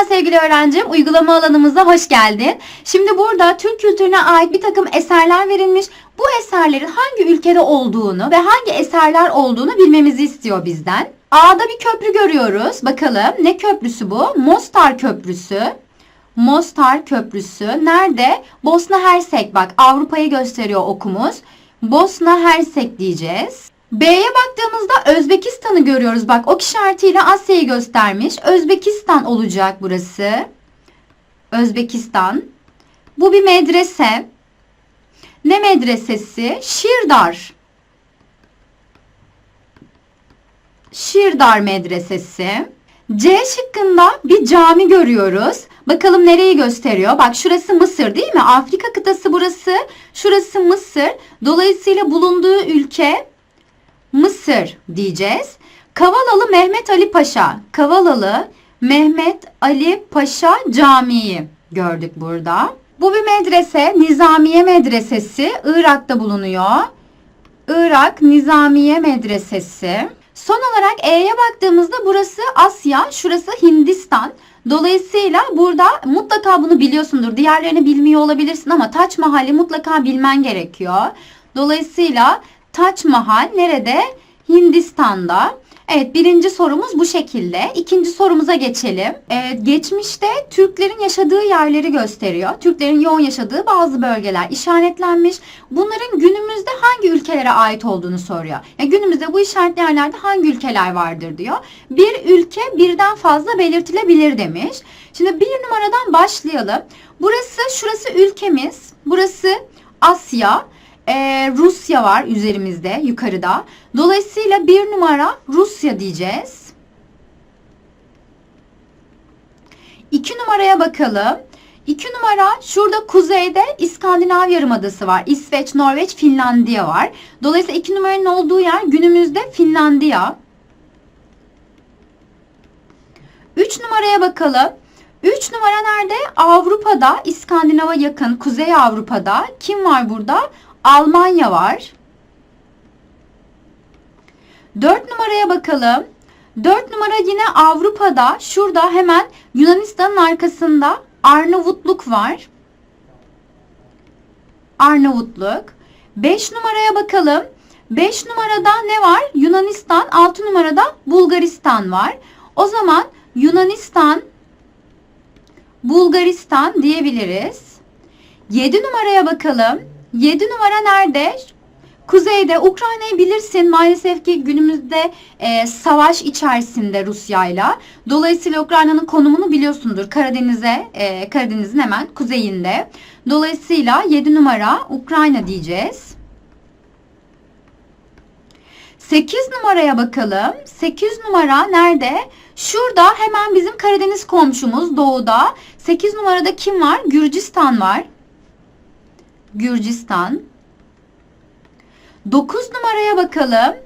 Merhaba sevgili öğrencim, uygulama alanımıza hoş geldin. Şimdi burada Türk kültürüne ait bir takım eserler verilmiş. Bu eserlerin hangi ülkede olduğunu ve hangi eserler olduğunu bilmemizi istiyor bizden. A'da bir köprü görüyoruz. Bakalım ne köprüsü bu? Mostar Köprüsü. Mostar Köprüsü. Nerede? Bosna Hersek. Bak Avrupa'yı gösteriyor okumuz. Bosna Hersek diyeceğiz. B'ye baktığımızda Özbekistan'ı görüyoruz. Bak ok işaretiyle Asya'yı göstermiş. Özbekistan olacak burası. Özbekistan. Bu bir medrese. Ne medresesi? Şirdar. Şirdar Medresesi. C şıkkında bir cami görüyoruz. Bakalım nereyi gösteriyor? Bak şurası Mısır değil mi? Afrika kıtası burası. Şurası Mısır. Dolayısıyla bulunduğu ülke Mısır diyeceğiz. Kavalalı Mehmet Ali Paşa. Kavalalı Mehmet Ali Paşa Camii gördük burada. Bu bir medrese. Nizamiye Medresesi. Irak'ta bulunuyor. Irak Nizamiye Medresesi. Son olarak E'ye baktığımızda burası Asya, şurası Hindistan. Dolayısıyla burada mutlaka bunu biliyorsundur. Diğerlerini bilmiyor olabilirsin ama Taç Mahal'i mutlaka bilmen gerekiyor. Dolayısıyla Taç Mahal nerede? Hindistan'da. Evet birinci sorumuz bu şekilde. İkinci sorumuza geçelim. Ee, geçmişte Türklerin yaşadığı yerleri gösteriyor. Türklerin yoğun yaşadığı bazı bölgeler işaretlenmiş. Bunların günümüzde hangi ülkelere ait olduğunu soruyor. Yani günümüzde bu işaretli yerlerde hangi ülkeler vardır diyor. Bir ülke birden fazla belirtilebilir demiş. Şimdi bir numaradan başlayalım. Burası şurası ülkemiz. Burası Asya. Ee, Rusya var üzerimizde yukarıda. Dolayısıyla bir numara Rusya diyeceğiz. İki numaraya bakalım. İki numara şurada kuzeyde İskandinav Yarımadası var. İsveç, Norveç, Finlandiya var. Dolayısıyla iki numaranın olduğu yer günümüzde Finlandiya. Üç numaraya bakalım. Üç numara nerede? Avrupa'da, İskandinav'a yakın, Kuzey Avrupa'da. Kim var burada? Almanya var. 4 numaraya bakalım. 4 numara yine Avrupa'da. Şurada hemen Yunanistan'ın arkasında Arnavutluk var. Arnavutluk. 5 numaraya bakalım. 5 numarada ne var? Yunanistan. 6 numarada Bulgaristan var. O zaman Yunanistan, Bulgaristan diyebiliriz. 7 numaraya bakalım. 7 numara nerede? Kuzeyde Ukrayna'yı bilirsin maalesef ki günümüzde e, savaş içerisinde Rusya'yla. Dolayısıyla Ukrayna'nın konumunu biliyorsundur. Karadeniz'e, e, Karadeniz'in hemen kuzeyinde. Dolayısıyla 7 numara Ukrayna diyeceğiz. 8 numaraya bakalım. 8 numara nerede? Şurada hemen bizim Karadeniz komşumuz doğuda. 8 numarada kim var? Gürcistan var. Gürcistan. 9 numaraya bakalım.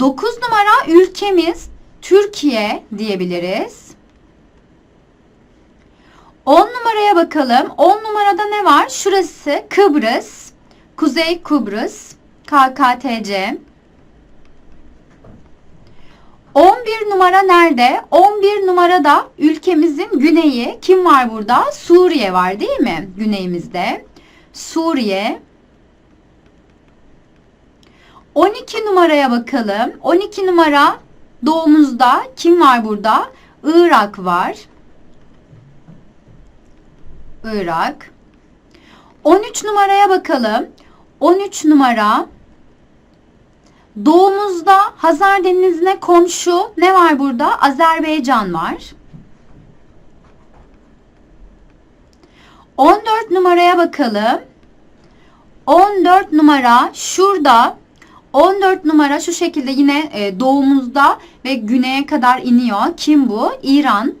9 numara ülkemiz Türkiye diyebiliriz. 10 numaraya bakalım. 10 numarada ne var? Şurası Kıbrıs. Kuzey Kıbrıs. KKTC. 11 numara nerede? 11 numarada ülkemizin güneyi. Kim var burada? Suriye var değil mi? Güneyimizde. Suriye. 12 numaraya bakalım. 12 numara doğumuzda kim var burada? Irak var. Irak. 13 numaraya bakalım. 13 numara doğumuzda Hazar Denizi'ne komşu ne var burada? Azerbaycan var. 14 numaraya bakalım. 14 numara şurada 14 numara şu şekilde yine e, doğumuzda ve güneye kadar iniyor. Kim bu? İran.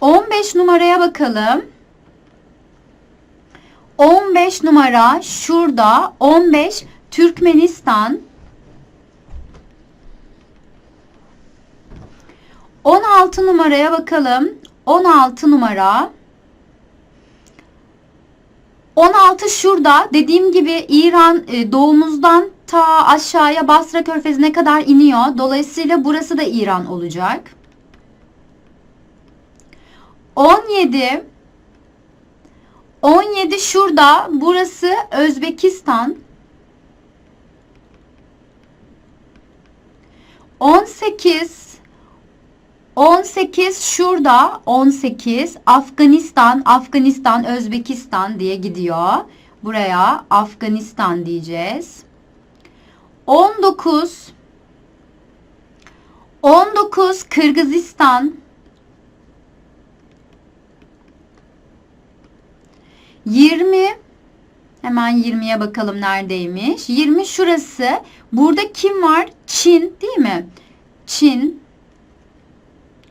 15 numaraya bakalım. 15 numara şurada 15 Türkmenistan. 16 numaraya bakalım. 16 numara 16 şurada dediğim gibi İran e, doğumuzdan ta aşağıya Basra Körfezi'ne kadar iniyor. Dolayısıyla burası da İran olacak. 17 17 şurada. Burası Özbekistan. 18 18 şurada 18 Afganistan Afganistan Özbekistan diye gidiyor. Buraya Afganistan diyeceğiz. 19 19 Kırgızistan 20 hemen 20'ye bakalım neredeymiş. 20 şurası. Burada kim var? Çin değil mi? Çin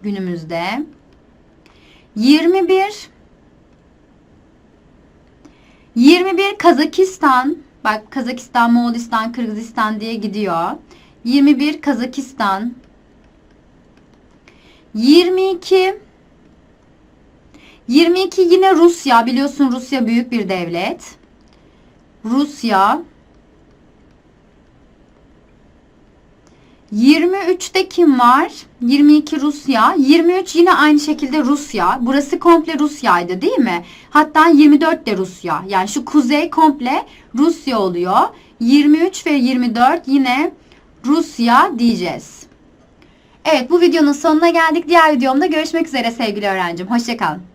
günümüzde. 21 21 Kazakistan. Bak Kazakistan, Moğolistan, Kırgızistan diye gidiyor. 21 Kazakistan. 22 22 yine Rusya. Biliyorsun Rusya büyük bir devlet. Rusya. 23'te kim var? 22 Rusya. 23 yine aynı şekilde Rusya. Burası komple Rusya'ydı değil mi? Hatta 24 de Rusya. Yani şu kuzey komple Rusya oluyor. 23 ve 24 yine Rusya diyeceğiz. Evet bu videonun sonuna geldik. Diğer videomda görüşmek üzere sevgili öğrencim. Hoşçakalın.